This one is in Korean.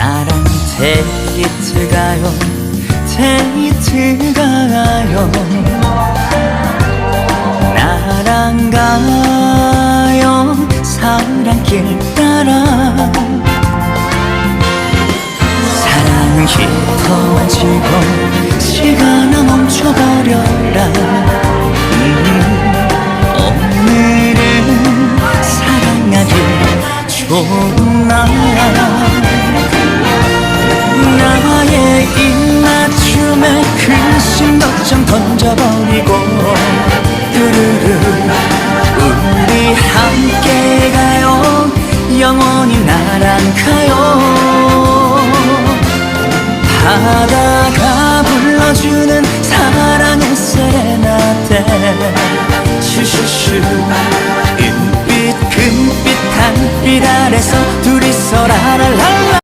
나랑 데이트 가요 데이트 가요. 나랑 가요 사랑길 따라. 사랑은 깃터만 지고 시간아 멈춰버려라. 음, 오늘은 사랑하기 좋은 날 나란 가요. 바다가 불러주는 사랑의 세레나데. 슈슈슈. 은빛 금빛 단빛 아래서 둘이서 라랄랄라.